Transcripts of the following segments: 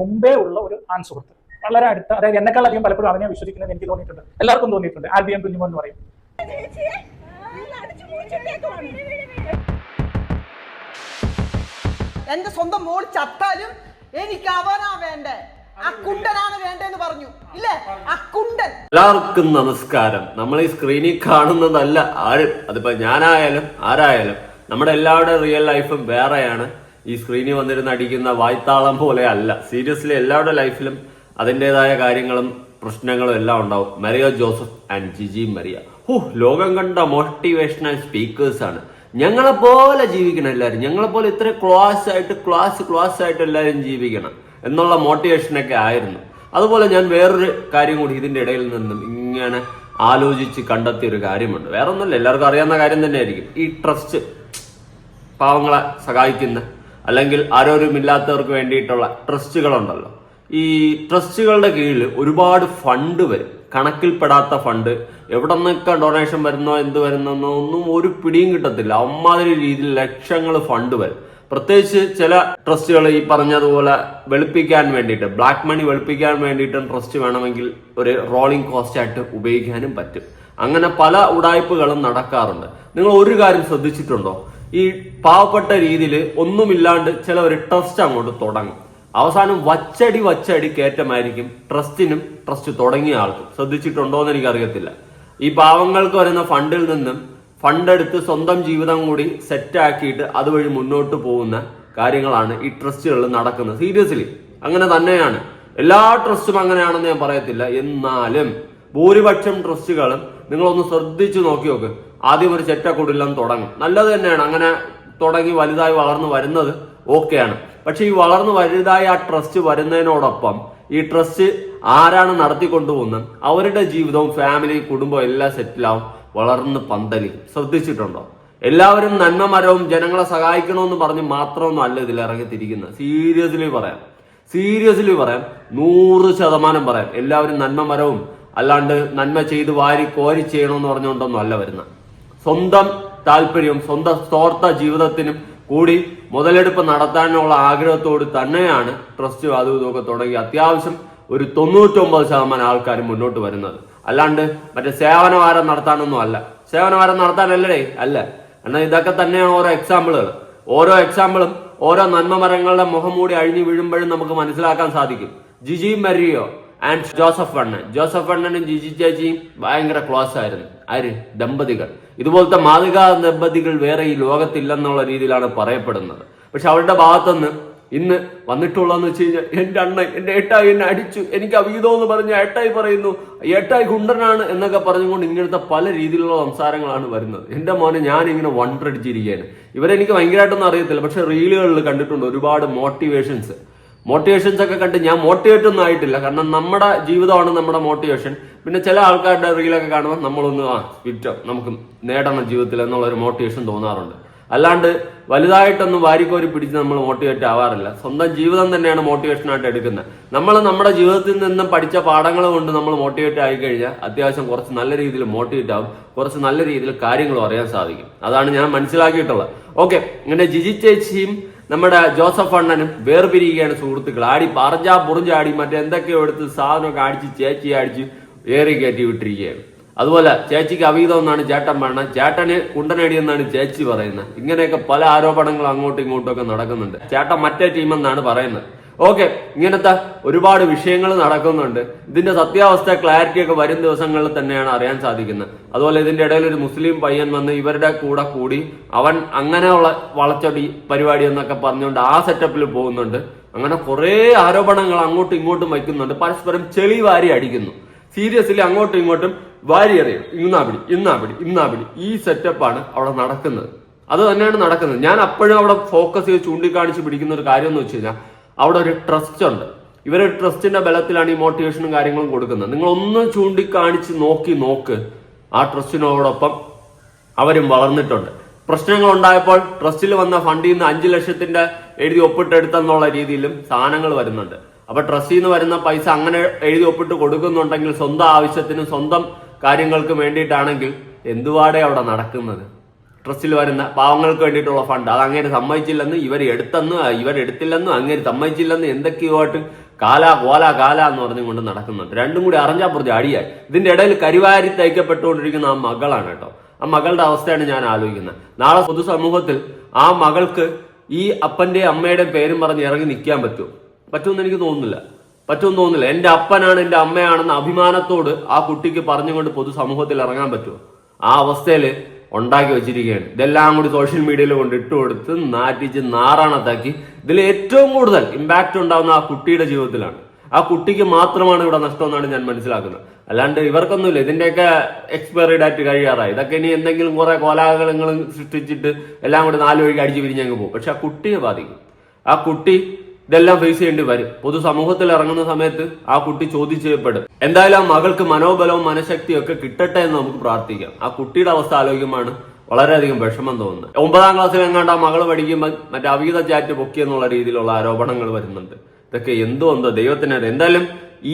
മുമ്പേ ഉള്ള ഒരു ആൺ സുഹൃത്ത്. വളരെ അടുത്ത അതായത് എന്നെക്കാൾ അധികം പലപ്പോഴും അവനെ വിശ്വസിക്കുന്നത് എനിക്ക് തോന്നിയിട്ടുണ്ട്. എല്ലാവർക്കും തോന്നിയിട്ടുണ്ട്. ആർ ബി എം കുഞ്ഞുമോ എന്ന് പറയും. എന്റെ സ്വന്തം മോൾ ചത്താലും എനിക്ക് അവനാ വേണ്ടേ? ആ വേണ്ടെന്ന് വേണ്ടേന്ന് പറഞ്ഞു. ഇല്ലേ? അക്കുണ്ടൻ എല്ലാവർക്കും നമസ്കാരം. നമ്മൾ ഈ സ്ക്രീനിൽ കാണുന്നതല്ല ആരും? അതിപ്പോ ഞാനായാലും ആരായാലും നമ്മുടെ എല്ലാവരുടെ റിയൽ ലൈഫും വേറെയാണ്. ഈ സ്ക്രീനിൽ വന്നിരുന്ന് അടിക്കുന്ന വായ്ത്താളം പോലെ അല്ല. സീരിയസ്ലി എല്ലാവരുടെ ലൈഫിലും അതിന്റെതായ കാര്യങ്ങളും പ്രശ്നങ്ങളും എല്ലാം ഉണ്ടാവും. മരിയ ജോസഫ് ആൻഡ് ജിജി മരിയ. ഹു ലോകം കണ്ട മോട്ടിവേഷണൽ സ്പീക്കേഴ്സ് ആണ്. ഞങ്ങളെ പോലെ ജീവിക്കണം എല്ലാവരും. ഞങ്ങളെ പോലെ ഇത്ര ക്ലാസ് ആയിട്ട് ക്ലാസ് ക്ലാസ് ആയിട്ട് എല്ലാവരും ജീവിക്കണം എന്നുള്ള മോട്ടിവേഷനൊക്കെ ആയിരുന്നു. അതുപോലെ ഞാൻ വേറൊരു കാര്യം കൂടി ഇതിന്റെ ഇടയിൽ നിന്നും ഇങ്ങനെ ആലോചിച്ച് കണ്ടെത്തിയ ഒരു കാര്യമുണ്ട്. വേറെ ഒന്നുമല്ല എല്ലാവർക്കും അറിയാവുന്ന കാര്യം തന്നെയായിരിക്കും. ഈ ട്രസ്റ്റ് പാവങ്ങളെ സഹായിക്കുന്ന അല്ലെങ്കിൽ ആരോഗ്യമില്ലാത്തവർക്ക് വേണ്ടിയിട്ടുള്ള ട്രസ്റ്റുകളുണ്ടല്ലോ. ഈ ട്രസ്റ്റുകളുടെ കീഴിൽ ഒരുപാട് ഫണ്ട് വരും. കണക്കിൽപ്പെടാത്ത ഫണ്ട്. എവിടെ നിന്നൊക്കെ ഡൊണേഷൻ വരുന്നോ എന്ത് വരുന്നോ ഒന്നും ഒരു പിടിയും കിട്ടത്തില്ല. അമ്മാതിരി രീതിയിൽ ലക്ഷങ്ങൾ ഫണ്ട് വരും. പ്രത്യേകിച്ച് ചില ട്രസ്റ്റുകൾ ഈ പറഞ്ഞതുപോലെ വെളുപ്പിക്കാൻ വേണ്ടിയിട്ട് ബ്ലാക്ക് മണി വെളുപ്പിക്കാൻ വേണ്ടിയിട്ടും ട്രസ്റ്റ് വേണമെങ്കിൽ ഒരു റോളിംഗ് കോസ്റ്റ് ആയിട്ട് ഉപയോഗിക്കാനും പറ്റും. അങ്ങനെ പല ഉടായ്പകളും നടക്കാറുണ്ട്. നിങ്ങൾ ഒരു കാര്യം ശ്രദ്ധിച്ചിട്ടുണ്ടോ? ഈ പാവപ്പെട്ട രീതിയിൽ ഒന്നുമില്ലാണ്ട് ചില ഒരു ട്രസ്റ്റ് അങ്ങോട്ട് തുടങ്ങും. അവസാനം വച്ചടി വച്ചടി കയറ്റമായിരിക്കും. ട്രസ്റ്റിനും ട്രസ്റ്റ് തുടങ്ങിയ ആൾക്കും. ശ്രദ്ധിച്ചിട്ടുണ്ടോ എന്ന് എനിക്കറിയത്തില്ല. ഈ പാവങ്ങൾക്ക് വരുന്ന ഫണ്ടിൽ നിന്നും ഫണ്ട് എടുത്ത് സ്വന്തം ജീവിതം കൂടി സെറ്റാക്കിയിട്ട് അതുവഴി മുന്നോട്ട് പോകുന്ന കാര്യങ്ങളാണ് ഈ ട്രസ്റ്റുകളിൽ നടക്കുന്നത്. സീരിയസ്ലി അങ്ങനെ തന്നെയാണ്. എല്ലാ ട്രസ്റ്റും അങ്ങനെയാണെന്ന് ഞാൻ പറയത്തില്ല. എന്നാലും ഭൂരിപക്ഷം ട്രസ്റ്റുകളും നിങ്ങളൊന്ന് ശ്രദ്ധിച്ചു നോക്കി നോക്ക്. ആദ്യം ഒരു ചെറ്റക്കുടിലം തുടങ്ങും. നല്ലത് തന്നെയാണ്. അങ്ങനെ തുടങ്ങി വലുതായി വളർന്നു വരുന്നത് ഓക്കെയാണ്. പക്ഷെ ഈ വളർന്നു വലുതായി ആ ട്രസ്റ്റ് വരുന്നതിനോടൊപ്പം ഈ ട്രസ്റ്റ് ആരാണ് നടത്തിക്കൊണ്ടുപോകുന്നത്? അവരുടെ ജീവിതവും ഫാമിലി കുടുംബവും എല്ലാം സെറ്റിലാവും വളർന്ന് പന്തലി. ശ്രദ്ധിച്ചിട്ടുണ്ടോ? എല്ലാവരും നന്മമരവും ജനങ്ങളെ സഹായിക്കണമെന്ന് പറഞ്ഞ് മാത്രമൊന്നും അല്ല ഇതിൽ ഇറങ്ങിത്തിരിക്കുന്നത്. സീരിയസ്ലി പറയാം. സീരിയസ്ലി പറയാം. നൂറ് ശതമാനം പറയാം. എല്ലാവരും നന്മമരവും അല്ലാണ്ട് നന്മ ചെയ്ത് വാരി കോരി ചെയ്യണമെന്ന് പറഞ്ഞുകൊണ്ടൊന്നും അല്ല വരുന്നത്. സ്വന്തം താല്പര്യവും സ്വന്തം സ്വാർത്ഥ ജീവിതത്തിനും കൂടി മുതലെടുപ്പ് നടത്താനുള്ള ആഗ്രഹത്തോട് തന്നെയാണ് ട്രസ്റ്റ് അതും ഇതൊക്കെ തുടങ്ങി അത്യാവശ്യം ഒരു തൊണ്ണൂറ്റൊമ്പത് ശതമാനം ആൾക്കാർ മുന്നോട്ട് വരുന്നത്. അല്ലാണ്ട് മറ്റേ സേവനവാരം നടത്താനൊന്നും അല്ല. സേവനവാരം നടത്താനല്ലേ അല്ല. എന്നാൽ ഇതൊക്കെ തന്നെയാണ് ഓരോ എക്സാമ്പിളുകൾ ഓരോ എക്സാമ്പിളും ഓരോ നന്മ മരങ്ങളുടെ മുഖം മൂടി അഴിഞ്ഞു വീഴുമ്പോഴും നമുക്ക് മനസ്സിലാക്കാൻ സാധിക്കും. Jiji Mario? And Joseph Vannan Joseph വണ്ണനും ജിജി ചേച്ചിയും ഭയങ്കര ക്ലോസ് ആയിരുന്നു. ആര്? ദമ്പതികൾ. ഇതുപോലത്തെ മാതൃകാ ദമ്പതികൾ വേറെ ഈ ലോകത്തില്ലെന്നുള്ള രീതിയിലാണ് പറയപ്പെടുന്നത്. പക്ഷെ അവരുടെ ഭാഗത്തുനിന്ന് ഇന്ന് വന്നിട്ടുള്ളതെന്ന് വെച്ച് കഴിഞ്ഞാൽ എന്റെ അണ്ണൻ എന്റെ ഏട്ടായി എന്നെ അടിച്ചു. എനിക്ക് അവീതം എന്ന് പറഞ്ഞ ഏട്ടായി പറയുന്നു ഏട്ടായി കുണ്ടനാണ് എന്നൊക്കെ പറഞ്ഞുകൊണ്ട് ഇങ്ങനത്തെ പല രീതിയിലുള്ള സംസാരങ്ങളാണ് വരുന്നത്. എന്റെ മോനെ ഞാൻ ഇങ്ങനെ വണ്ടടിച്ചിരിക്കുകയാണ് ഇവരെനിക്ക് ഭയങ്കരമായിട്ടൊന്നും അറിയത്തില്ല. പക്ഷെ റീലുകളിൽ കണ്ടിട്ടുണ്ട് ഒരുപാട് മോട്ടിവേഷൻസ് മോട്ടിവേഷൻസ് ഒക്കെ കണ്ട് ഞാൻ മോട്ടിവേറ്റ് ഒന്നും ആയിട്ടില്ല. കാരണം നമ്മുടെ ജീവിതമാണ് നമ്മുടെ മോട്ടിവേഷൻ പിന്നെ ചില ആൾക്കാരുടെ റീലൊക്കെ കാണുമ്പോൾ നമ്മളൊന്ന് ആ വിറ്റോ നമുക്ക് നേടണം ജീവിതത്തിൽ എന്നുള്ള ഒരു മോട്ടിവേഷൻ തോന്നാറുണ്ട്. അല്ലാണ്ട് വലുതായിട്ടൊന്നും വാരിക്കോരി പിടിച്ച് നമ്മൾ മോട്ടിവേറ്റ് ആവാറില്ല. സ്വന്തം ജീവിതം തന്നെയാണ് മോട്ടിവേഷനായിട്ട് എടുക്കുന്നത്. നമ്മൾ നമ്മുടെ ജീവിതത്തിൽ നിന്നും പഠിച്ച പാഠങ്ങൾ കൊണ്ട് നമ്മൾ മോട്ടിവേറ്റ് ആയി കഴിഞ്ഞാൽ അത്യാവശ്യം കുറച്ച് നല്ല രീതിയിൽ മോട്ടിവേറ്റ് ആവും. കുറച്ച് നല്ല രീതിയിൽ കാര്യങ്ങളും അറിയാൻ സാധിക്കും. അതാണ് ഞാൻ മനസ്സിലാക്കിയിട്ടുള്ളത്. ഓക്കെ ഇങ്ങനെ ജിജി ചേച്ചിയും നമ്മുടെ ജോസഫ് അണ്ണനും വേർപിരിയുകയാണ് സുഹൃത്തുക്കൾ. ആടി പറഞ്ചാ പുറഞ്ചാടി മറ്റെന്തൊക്കെയോ എടുത്ത് സാധനമൊക്കെ അടിച്ച് ചേച്ചി അടിച്ച് ഏറി കയറ്റി വിട്ടിരിക്കുകയാണ്. അതുപോലെ ചേച്ചിക്ക് അവീതം എന്നാണ് ചേട്ടൻ പറഞ്ഞത്. ചേട്ടന് കുണ്ടനടി എന്നാണ് ചേച്ചി പറയുന്നത്. ഇങ്ങനെയൊക്കെ പല ആരോപണങ്ങളും അങ്ങോട്ടും ഇങ്ങോട്ടും ഒക്കെ നടക്കുന്നുണ്ട്. ചേട്ടൻ മറ്റേ ടീമെന്നാണ് പറയുന്നത്. ഓക്കെ ഇങ്ങനത്തെ ഒരുപാട് വിഷയങ്ങൾ നടക്കുന്നുണ്ട്. ഇതിന്റെ സത്യാവസ്ഥ ക്ലാരിറ്റി ഒക്കെ വരും ദിവസങ്ങളിൽ തന്നെയാണ് അറിയാൻ സാധിക്കുന്നത്. അതുപോലെ ഇതിന്റെ ഇടയിൽ ഒരു മുസ്ലിം പയ്യൻ വന്ന് ഇവരുടെ കൂടെ കൂടി അവൻ അങ്ങനെയുള്ള വളച്ചൊടി പരിപാടി എന്നൊക്കെ പറഞ്ഞുകൊണ്ട് ആ സെറ്റപ്പിൽ പോകുന്നുണ്ട്. അങ്ങനെ കുറെ ആരോപണങ്ങൾ അങ്ങോട്ടും ഇങ്ങോട്ടും വയ്ക്കുന്നുണ്ട്. പരസ്പരം ചെളി വാരി അടിക്കുന്നു. സീരിയസ്ലി അങ്ങോട്ടും ഇങ്ങോട്ടും വാരി എറിയും. ഇന്നാപിടി ഇന്നാപിടി ഇന്നാപിടി ഈ സെറ്റപ്പാണ് അവിടെ നടക്കുന്നത്. അത് തന്നെയാണ് നടക്കുന്നത്. ഞാൻ അപ്പോഴും അവിടെ ഫോക്കസ് ചെയ്ത് ചൂണ്ടിക്കാണിച്ച് പിടിക്കുന്ന ഒരു കാര്യം എന്ന് വെച്ച് കഴിഞ്ഞാൽ അവിടെ ഒരു ട്രസ്റ്റ് ഉണ്ട്. ഇവരെ ട്രസ്റ്റിന്റെ ബലത്തിലാണ് ഈ മോട്ടിവേഷനും കാര്യങ്ങളും കൊടുക്കുന്നത്. നിങ്ങൾ ഒന്ന് ചൂണ്ടിക്കാണിച്ച് നോക്കി നോക്ക്. ആ ട്രസ്റ്റിനോടൊപ്പം അവരും വളർന്നിട്ടുണ്ട്. പ്രശ്നങ്ങൾ ഉണ്ടായപ്പോൾ ട്രസ്റ്റിൽ വന്ന ഫണ്ടിൽ നിന്ന് അഞ്ചു ലക്ഷത്തിന്റെ എഴുതി ഒപ്പിട്ടെടുത്തെന്നുള്ള രീതിയിലും സാധനങ്ങൾ വരുന്നുണ്ട്. അപ്പൊ ട്രസ്റ്റിൽ നിന്ന് വരുന്ന പൈസ അങ്ങനെ എഴുതി ഒപ്പിട്ട് കൊടുക്കുന്നുണ്ടെങ്കിൽ സ്വന്തം ആവശ്യത്തിനും സ്വന്തം കാര്യങ്ങൾക്കും വേണ്ടിയിട്ടാണെങ്കിൽ എന്തുവാടെ അവിടെ നടക്കുന്നത്? ട്രസ്റ്റിൽ വരുന്ന പാവങ്ങൾക്ക് വേണ്ടിയിട്ടുള്ള ഫണ്ട് അത് അങ്ങനെ സമ്മതിച്ചില്ലെന്ന് ഇവർ എടുത്തെന്ന് ഇവർ എടുത്തില്ലെന്നും അങ്ങനെ സമ്മതിച്ചില്ലെന്ന് എന്തൊക്കെയോ ആയിട്ട് കാല കോല കാല എന്ന് പറഞ്ഞുകൊണ്ട് നടക്കുന്നുണ്ട്. രണ്ടും കൂടി അറിഞ്ഞാൽ പുറത്ത് അടിയായി. ഇതിന്റെ ഇടയിൽ കരിവാരി തയ്ക്കപ്പെട്ടുകൊണ്ടിരിക്കുന്ന ആ മകളാണ് കേട്ടോ. ആ മകളുടെ അവസ്ഥയാണ് ഞാൻ ആലോചിക്കുന്നത്. നാളെ പൊതുസമൂഹത്തിൽ ആ മകൾക്ക് ഈ അപ്പന്റെയും അമ്മയുടെയും പേരും പറഞ്ഞ് ഇറങ്ങി നിൽക്കാൻ പറ്റുമോ? പറ്റുമെന്ന് എനിക്ക് തോന്നുന്നില്ല. പറ്റുമെന്ന് തോന്നുന്നില്ല. എന്റെ അപ്പനാണ് എന്റെ അമ്മയാണെന്ന അഭിമാനത്തോട് ആ കുട്ടിക്ക് പറഞ്ഞുകൊണ്ട് പൊതുസമൂഹത്തിൽ ഇറങ്ങാൻ പറ്റുമോ? ആ അവസ്ഥയിൽ ഉണ്ടാക്കി വെച്ചിരിക്കുകയാണ്. ഇതെല്ലാം കൂടി സോഷ്യൽ മീഡിയയിൽ കൊണ്ട് ഇട്ട് കൊടുത്ത് നാറ്റിച്ച് നാറാണത്താക്കി. ഇതിൽ ഏറ്റവും കൂടുതൽ ഇമ്പാക്റ്റ് ഉണ്ടാകുന്ന ആ കുട്ടിയുടെ ജീവിതത്തിലാണ്. ആ കുട്ടിക്ക് മാത്രമാണ് ഇവിടെ നഷ്ടം എന്നാണ് ഞാൻ മനസ്സിലാക്കുന്നത്. അല്ലാണ്ട് ഇവർക്കൊന്നുമില്ല. ഇതിന്റെയൊക്കെ എക്സ്പയറി ഡേറ്റ് കഴിയാറായി. ഇതൊക്കെ ഇനി എന്തെങ്കിലും കുറെ കോലാഹലങ്ങളും സൃഷ്ടിച്ചിട്ട് എല്ലാം കൂടി നാല് വഴിക്ക് അടിച്ച് പിരിഞ്ഞങ്ങ് പോകും. പക്ഷെ ആ കുട്ടിയെ ബാധിക്കും. ആ കുട്ടി ഇതെല്ലാം ഫേസ് ചെയ്യേണ്ടി വരും. പൊതുസമൂഹത്തിൽ ഇറങ്ങുന്ന സമയത്ത് ആ കുട്ടി ചോദ്യം ചെയ്യപ്പെടും എന്തായാലും ആ മകൾക്ക് മനോബലവും മനഃശക്തിയും ഒക്കെ കിട്ടട്ടെ എന്ന് നമുക്ക് പ്രാർത്ഥിക്കാം. ആ കുട്ടിയുടെ അവസ്ഥ ആലോചിക്കുമ്പോൾ വളരെയധികം വിഷമം തോന്നുന്നത്. ഒമ്പതാം ക്ലാസ്സിൽ എങ്ങാണ്ട് ആ മകൾ പഠിക്കുമ്പോൾ മറ്റേ അവീത ചാറ്റ് പൊക്കി എന്നുള്ള രീതിയിലുള്ള ആരോപണങ്ങൾ വരുന്നുണ്ട്. ഇതൊക്കെ എന്തോ എന്തോ ദൈവത്തിനറിയാം എന്തായാലും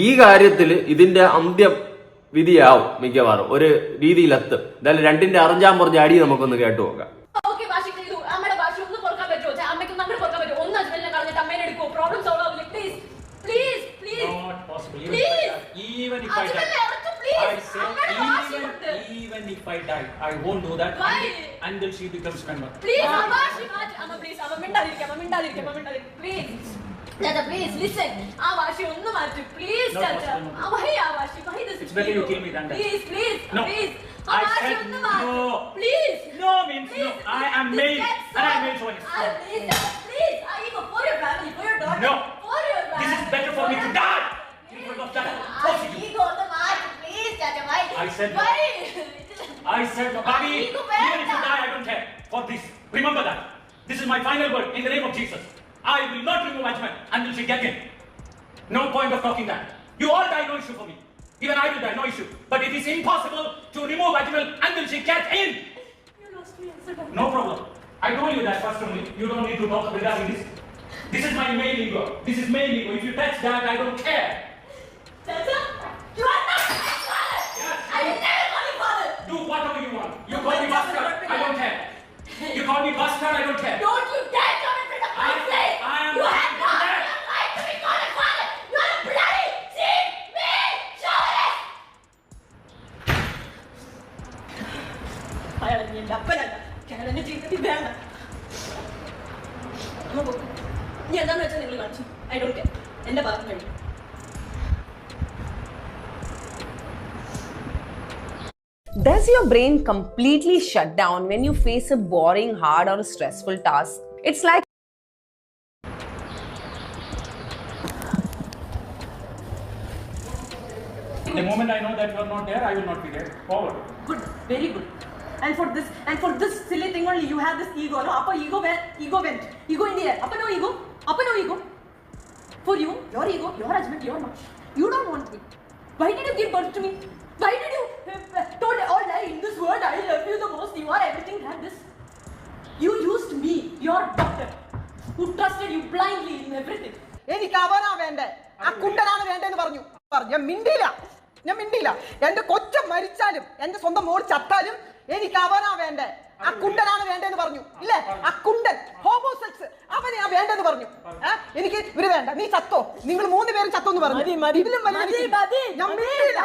ഈ കാര്യത്തിൽ ഇതിന്റെ അന്ത്യം വിധിയാവും മിക്കവാറും. ഒരു രീതിയിലെത്തും. എന്തായാലും രണ്ടിന്റെ അറിഞ്ചാൻ പറഞ്ഞ അടി നമുക്കൊന്ന് കേട്ടു നോക്കാം ഓക്കെ വാശി ചെയ്തു അമ്മയുടെ വാശി ഒന്ന് പൊറുക്കാൻ പറ്റുമോ ചെ- അമ്മയ്ക്ക് ഒന്ന് അങ്ങോട്ട് പൊറുക്കാൻ പറ്റുമോ ഒന്ന് ഹസ്ബൻഡിനെ കളഞ്ഞിട്ട് അമ്മേനെ എടുക്കുമോ പ്രോബ്ലം സോൾവ് ആവില്ല please please please Not possible. Even Please. if I- Even if I die, please. I say even even if I die, I won't do that Why? until, she becomes member. Please, Amma, വാശി Amma, please, Amma, മിണ്ടാതിരിക്കുക Amma, മിണ്ടാതിരിക്കുക അമ്മ മിണ്ടാതിരിക്കുക please. ചാച്ച please, listen ആ വാശി ഒന്ന് മാറ്റി പ്ലീസ് Please, ചാച്ച no, no, no. വഹി ആ വാശി It's better you kill me than that. Please please No. Please ആ I വാശി said ഒന്ന് മാറ്റി no. Please No means no. I am male and I am male choice. Please, please, I even for your family, for your daughter, No. Said why? I said Bobby. Even if you die, I don't care. For this, remember that. This is my final word in the name of Jesus. I will not remove Ajman until she gets in. No point of talking that. You all die, no issue for me. Even I will die, no issue. But it is impossible to remove Ajmal until she gets in. You lost me, Ansar. No problem. I told you that first only. You don't need to talk regarding this. This is my main ego. This is main ego. If you touch that, I don't care. Call me bastard, I don't care. Don't you dare come in front of my I- face. I am you have no the right to be called a father. You are a bloody cheat, me, chauvinist. I നീ എന്റെ അപ്പനല്ല അയാൾ എന്റെ ജീവിതത്തിൽ വേണ്ട. ഇനി എന്താന്ന് വെച്ചാൽ നിങ്ങൾ കാണിച്ചു ഐ ഡോണ്ട് കെയർ എന്റെ ഭാഗം കഴിഞ്ഞു Does your brain completely shut down when you face a boring, hard, or a stressful task? It's like The moment I know that you are not there, I will not be there. Forward. Good, very good. And for this, and for this silly thing only, you have this ego. No, upper ego went, ego went, ego in the air. Upper no ego, upper no ego. For you, your ego, your husband, your mom. You don't want me. Why did you give birth to me? Why did you told all lie in this world? I love you the most. You are everything. Had this. You used me, your daughter, who trusted you blindly in everything. എനിക്ക് അവനാ വേണ്ടേ? ആ കുണ്ടനാണ് വേണ്ടെന്ന് പറഞ്ഞു. പറഞ്ഞു ഞാൻ മിണ്ടിയില്ല. ഞാൻ മിണ്ടിയില്ല. എന്റെ കൊച്ചം മരിച്ചാലും എന്റെ സ്വന്തം മോൾ ചത്താലും എനിക്ക് അവനാ വേണ്ടേ? ആ കുണ്ടനാണ് വേണ്ടെന്ന് പറഞ്ഞു. ഇല്ലേ? ആ കുണ്ടൻ ഹോമോസെക്സ് അവനെ ആ വേണ്ടെന്ന് പറഞ്ഞു. എനിക്ക് ഇവർ വേണ്ട. നീ ചത്തോ? നിങ്ങൾ മൂന്ന് പേരും ചത്തോ എന്ന് പറഞ്ഞു ഇതിലും ഞാൻ മിണ്ടിയില്ല.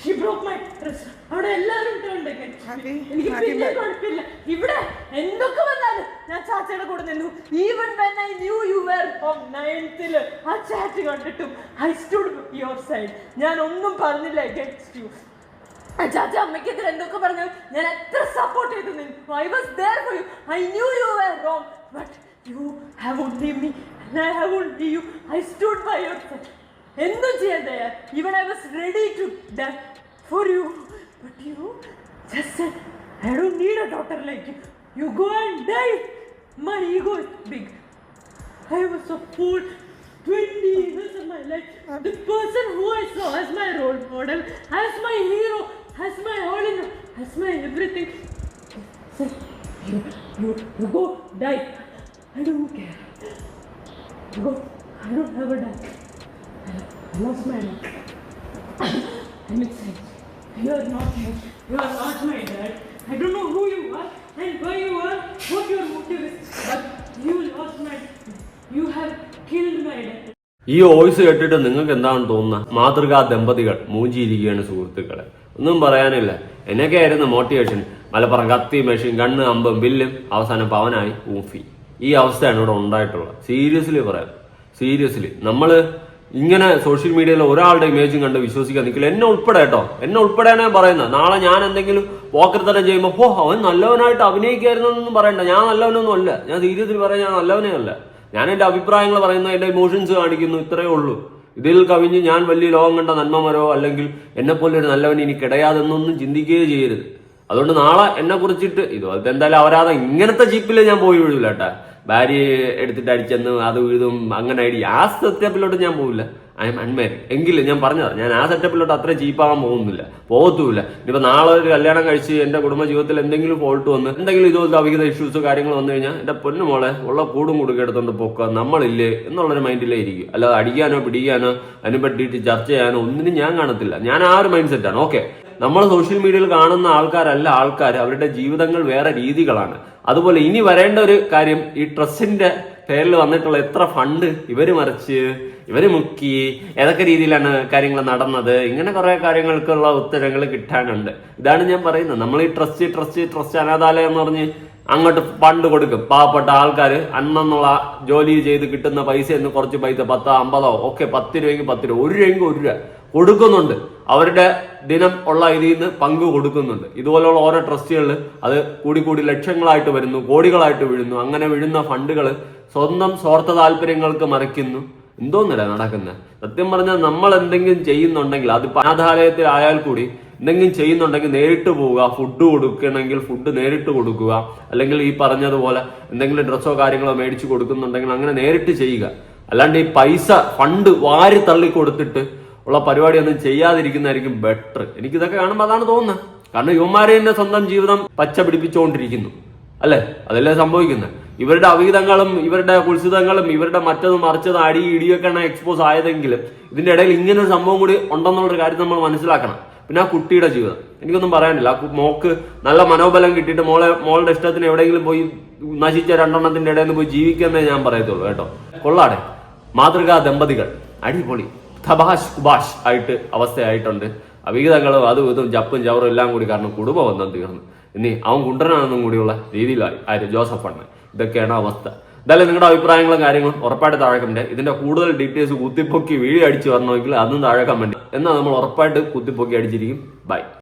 ഷി ബ്രോക്ക് മൈ ഡ്രസ് അവിടെ എല്ലാവരും ഉണ്ട്. എനിക്ക് പിന്നെ കുഴപ്പമില്ല. ഇവിടെ എന്തൊക്കെ വന്നാലും ഞാൻ ചാച്ചയുടെ കൂടെ നിന്നു. Even when I knew you were from നയൻത്തിൽ ആ ചാറ്റ് കണ്ടിട്ടും ഐ സ്റ്റുഡ് യുവർ സൈഡ് ഞാൻ ഒന്നും പറഞ്ഞില്ല അഗേൻസ്റ്റ് യു ചാച്ച അമ്മയ്ക്കെതിരെ എന്തൊക്കെ പറഞ്ഞു ഞാൻ എത്ര സപ്പോർട്ട് ചെയ്തു നിന്നു. I was there for you I knew you were wrong but you have only me I have only you I stood by your side എന്തും ചെയ്യാൻ തയ്യാർ even I was ready to done for you but you just I don't need a daughter like you you go and die My ego is big. I was a fool 20 years of my life. The person who I saw as my role model, as my hero, as my all in all, as my everything. said, You, you, you go die. I don't care. You go. I don't ever die. Lost my life. I'm excited. You. Are not my, you are not my dad. I don't know who you are and why you are, what your motive is, but you lost my, you have killed my dad. ഈ voice കേട്ടിട്ട് നിങ്ങൾക്ക് എന്താണ് തോന്നുന്നത്? മാതൃകാ ദമ്പതികൾ മൂഞ്ചിയിരിക്കുകയാണ് സുഹൃത്തുക്കളെ. ഒന്നും പറയാനില്ല. എന്നൊക്കെ ആയിരുന്നു മോട്ടിവേഷൻ മലപ്പുറം കത്തി മെഷീൻ കണ്ണ് അമ്പും ബില്ലും അവസാനം പവനായി ഊഫി. ഈ അവസ്ഥയാണ് ഇവിടെ ഉണ്ടായിട്ടുള്ളത്. സീരിയസ്ലി പറയാം. സീരിയസ്ലി നമ്മൾ ഇങ്ങനെ സോഷ്യൽ മീഡിയയിൽ ഒരാളുടെ ഇമേജും കണ്ട് വിശ്വസിക്കാൻ നിൽക്കില്ല. എന്നെ ഉൾപ്പെടെ കേട്ടോ. എന്നെ ഉൾപ്പെടെയാണ് പറയുന്നത്. നാളെ ഞാൻ എന്തെങ്കിലും പോക്കർത്തനം ചെയ്യുമ്പോൾ ഓ അവൻ നല്ലവനായിട്ട് അഭിനയിക്കായിരുന്നു എന്നൊന്നും പറയണ്ട. ഞാൻ നല്ലവനൊന്നും അല്ല. ഞാൻ ധീര്യത്തിൽ പറയാൻ ഞാൻ നല്ലവനേ അല്ല. ഞാൻ എന്റെ അഭിപ്രായങ്ങൾ പറയുന്നു എന്റെ ഇമോഷൻസ് കാണിക്കുന്നു ഇത്രയേ ഉള്ളൂ. ഇതിൽ കവിഞ്ഞ് ഞാൻ വലിയ ലോകം കണ്ട നന്മമരോ അല്ലെങ്കിൽ എന്നെപ്പോലെ പോലെ ഒരു നല്ലവൻ ഇനി കിടയാതെന്നൊന്നും ചിന്തിക്കുകയേ ചെയ്യരുത്. അതുകൊണ്ട് നാളെ എന്നെ കുറിച്ചിട്ട് ഇതുപോലത്തെ എന്തായാലും അവരാതെ ഇങ്ങനത്തെ ജീപ്പിൽ ഞാൻ പോയി വീഴില്ല കേട്ടാ. ഭാര്യയെ എടുത്തിട്ട് അടിച്ചെന്ന് അത് ഇതും അങ്ങനെ അടി ആ സെറ്റപ്പിലോട്ട് ഞാൻ പോവില്ല. ഐ എം അൺമാരിഡ് എങ്കിലും ഞാൻ പറഞ്ഞത് ഞാൻ ആ സെറ്റപ്പിലോട്ട് അത്ര ചീപ്പാകാൻ പോകുന്നില്ല. പോകത്തുമില്ല ഇനിയിപ്പോൾ നാളെ ഒരു കല്യാണം കഴിച്ച് എന്റെ കുടുംബ ജീവിതത്തിൽ എന്തെങ്കിലും ഫോൾട്ട് വന്ന് എന്തെങ്കിലും ഇതുപോലത്തെ അവിഹിത ഇഷ്യൂസ് കാര്യങ്ങൾ വന്നു കഴിഞ്ഞാൽ എന്റെ പൊന്നു മോളെ ഉള്ള കൂടും കൊടുക്കുക എടുത്തോണ്ട് പോക്കുക. നമ്മളില്ലേ എന്നുള്ളൊരു മൈൻഡിലേ ഇരിക്കും. അല്ലാതെ അടിക്കാനോ പിടിക്കാനോ അതിനെ പറ്റിയിട്ട് ചർച്ച ചെയ്യാനോ ഒന്നിനും ഞാൻ കാണത്തില്ല. ഞാൻ ആ ഒരു മൈൻഡ് സെറ്റാണ് ഓക്കെ നമ്മൾ സോഷ്യൽ മീഡിയയിൽ കാണുന്ന ആൾക്കാരല്ല ആൾക്കാർ അവരുടെ ജീവിതങ്ങൾ വേറെ രീതികളാണ്. അതുപോലെ ഇനി വരേണ്ട ഒരു കാര്യം ഈ ട്രസ്റ്റിന്റെ പേരിൽ വന്നിട്ടുള്ള എത്ര ഫണ്ട് ഇവർ മറിച്ച് ഇവർ മുക്കി ഏതൊക്കെ രീതിയിലാണ് കാര്യങ്ങൾ നടന്നത് ഇങ്ങനെ കുറെ കാര്യങ്ങൾക്കുള്ള ഉത്തരങ്ങൾ കിട്ടാനുണ്ട്. ഇതാണ് ഞാൻ പറയുന്നത്. നമ്മൾ ഈ ട്രസ്റ്റ് ട്രസ്റ്റ് ട്രസ്റ്റ് അനാഥാലയം എന്ന് പറഞ്ഞ് അങ്ങോട്ട് ഫണ്ട് കൊടുക്കും. പാവപ്പെട്ട ആൾക്കാർ അന്നെന്നുള്ള ജോലി ചെയ്ത് കിട്ടുന്ന പൈസ എന്ന് കുറച്ച് പൈസ പത്തോ അമ്പതോ ഒക്കെ പത്ത് രൂപയെങ്കിൽ പത്ത് രൂപ ഒരു രൂപയെങ്കിൽ ഒരു രൂപ കൊടുക്കുന്നുണ്ട്. അവരുടെ ദിനം ഉള്ള ഇതിൽ നിന്ന് പങ്ക് കൊടുക്കുന്നുണ്ട്. ഇതുപോലെയുള്ള ഓരോ ട്രസ്റ്റുകളിൽ അത് കൂടി കൂടി ലക്ഷങ്ങളായിട്ട് വരുന്നു കോടികളായിട്ട് വീഴുന്നു. അങ്ങനെ വീഴുന്ന ഫണ്ടുകൾ സ്വന്തം സ്വാർത്ഥ താല്പര്യങ്ങൾക്ക് മറിക്കുന്നു. എന്തോന്നില്ല നടക്കുന്നത് സത്യം പറഞ്ഞാൽ നമ്മൾ എന്തെങ്കിലും ചെയ്യുന്നുണ്ടെങ്കിൽ അത് അനാഥാലയത്തിലായാൽ കൂടി എന്തെങ്കിലും ചെയ്യുന്നുണ്ടെങ്കിൽ നേരിട്ട് പോവുക ഫുഡ് കൊടുക്കണമെങ്കിൽ ഫുഡ് നേരിട്ട് കൊടുക്കുക അല്ലെങ്കിൽ ഈ പറഞ്ഞതുപോലെ എന്തെങ്കിലും ഡ്രസ്സോ കാര്യങ്ങളോ മേടിച്ചു കൊടുക്കുന്നുണ്ടെങ്കിൽ അങ്ങനെ നേരിട്ട് ചെയ്യുക. അല്ലാണ്ട് ഈ പൈസ ഫണ്ട് വാരി തള്ളി കൊടുത്തിട്ട് ഉള്ള പരിപാടിയൊന്നും ചെയ്യാതിരിക്കുന്നതായിരിക്കും ബെറ്റർ എനിക്ക് ഇതൊക്കെ കാണുമ്പോൾ അതാണ് തോന്നുന്നത്. കാരണം യുവമാരെ തന്നെ സ്വന്തം ജീവിതം പച്ച പിടിപ്പിച്ചുകൊണ്ടിരിക്കുന്നു. അല്ലേ? അതല്ലേ സംഭവിക്കുന്നത്. ഇവരുടെ അവിഹിതങ്ങളും ഇവരുടെ കുത്സിതങ്ങളും ഇവരുടെ മറ്റതും മറിച്ചതും അടി ഇടിയൊക്കെയാണ് എക്സ്പോസ് ആയതെങ്കിലും ഇതിന്റെ ഇടയിൽ ഇങ്ങനെ ഒരു സംഭവം കൂടി ഉണ്ടെന്നുള്ളൊരു കാര്യം നമ്മൾ മനസ്സിലാക്കണം. പിന്നെ ആ കുട്ടിയുടെ ജീവിതം. എനിക്കൊന്നും പറയാനില്ല. ആ മോക്ക് നല്ല മനോബലം കിട്ടിയിട്ട് മോളെ മോളുടെ ഇഷ്ടത്തിന് എവിടെയെങ്കിലും പോയി നശിച്ച രണ്ടെണ്ണത്തിന്റെ ഇടയിൽ പോയി ജീവിക്കുന്നേ ഞാൻ പറയത്തുള്ളൂ കേട്ടോ. കൊള്ളാടെ. മാതൃകാ ദമ്പതികൾ അടിപൊളി. ഖബാഷ് കുബാഷ് ആയിട്ട് അവസ്ഥയായിട്ടുണ്ട്. അവിഹിതങ്ങളും അതും ഇതും ജപ്പും ജവറും എല്ലാം കൂടി കാരണം കുടുംബം ഒന്നും തീർന്നു. ഇനി അവൻ കുണ്ടനാണെന്നും കൂടിയുള്ള രീതിയിലായി ആര്? ജോസഫ് അണ്ണൻ ഇതൊക്കെയാണ് അവസ്ഥ. എന്തായാലും നിങ്ങളുടെ അഭിപ്രായങ്ങളും കാര്യങ്ങളും ഉറപ്പായിട്ട് താഴെ കമന്റ് ഇതിന്റെ കൂടുതൽ ഡീറ്റെയിൽസ് കുത്തിപ്പൊക്കി വീഡിയോ അടിച്ച് വരണമെങ്കിൽ അതും താഴെ കമന്റ് എന്നാൽ നമ്മൾ ഉറപ്പായിട്ട് കുത്തിപ്പൊക്കി അടിച്ചിരിക്കും. ബൈ